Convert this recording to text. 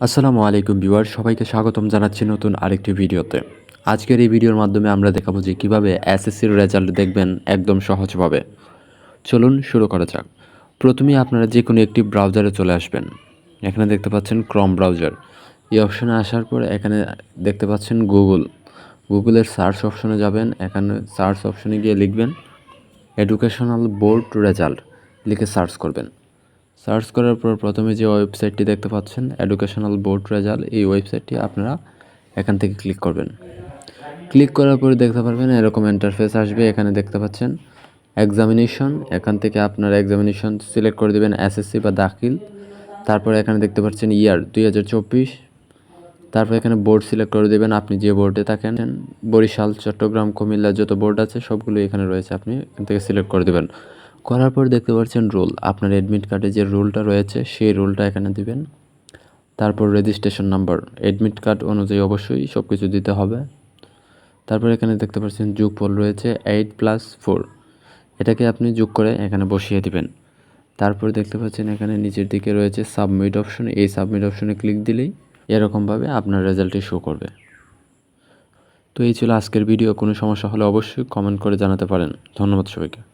আসসালামু আলাইকুম ভিউয়ার সবাইকে স্বাগতম জানাচ্ছি নতুন আরেকটি ভিডিওতে। আজকের এই ভিডিওর মাধ্যমে আমরা দেখাবো যে কীভাবে এসএসসির রেজাল্ট দেখবেন একদম সহজভাবে। চলুন শুরু করা যাক। প্রথমেই আপনারা যে কোনো একটি ব্রাউজারে চলে আসবেন। এখানে দেখতে পাচ্ছেন ক্রম ব্রাউজার এই অপশানে আসার পর এখানে দেখতে পাচ্ছেন গুগল গুগলের সার্চ অপশনে যাবেন। এখানে সার্চ অপশনে গিয়ে লিখবেন এডুকেশনাল বোর্ড রেজাল্ট লিখে সার্চ করবেন। সার্চ করার পর প্রথমে যে ওয়েবসাইটটি দেখতে পাচ্ছেন এডুকেশনাল বোর্ড রেজাল্ট এই ওয়েবসাইটটি আপনারা এখান থেকে ক্লিক করবেন। ক্লিক করার পরে দেখতে পারবেন এরকম ইন্টারফেস আসবে, এখানে দেখতে পাচ্ছেন এক্সামিনেশন এখান থেকে আপনারা এক্সামিনেশন সিলেক্ট করে দেবেন এসএসসি বা দাখিল। তারপর এখানে দেখতে পাচ্ছেন ইয়ার দুই হাজার চব্বিশ। তারপর এখানে বোর্ড সিলেক্ট করে দেবেন, আপনি যে বোর্ডে থাকেন, বরিশাল, চট্টগ্রাম, কুমিল্লা যত বোর্ড আছে সবগুলো এখানে রয়েছে, আপনি এখান থেকে সিলেক্ট করে দেবেন। করার পর দেখতে পাচ্ছেন রোল। আপনার অ্যাডমিট কার্ডে যে রোলটা রয়েছে, সেই রোলটা এখানে দিবেন। তারপর রেজিস্ট্রেশন নাম্বার অ্যাডমিট কার্ড অনুযায়ী অবশ্যই সব কিছু দিতে হবে। তারপর এখানে দেখতে পাচ্ছেন যোগফল রয়েছে এইট প্লাস ফোর এটাকে আপনি যোগ করে এখানে বসিয়ে দিবেন। তারপর দেখতে পাচ্ছেন এখানে নিচের দিকে রয়েছে সাবমিট অপশন এই সাবমিট অপশনে ক্লিক দিলেই এরকমভাবে আপনার রেজাল্টটি শো করবে। তো এই ছিল আজকের ভিডিও কোনো সমস্যা হলে অবশ্যই কমেন্ট করে জানাতে পারেন। ধন্যবাদ সবাইকে।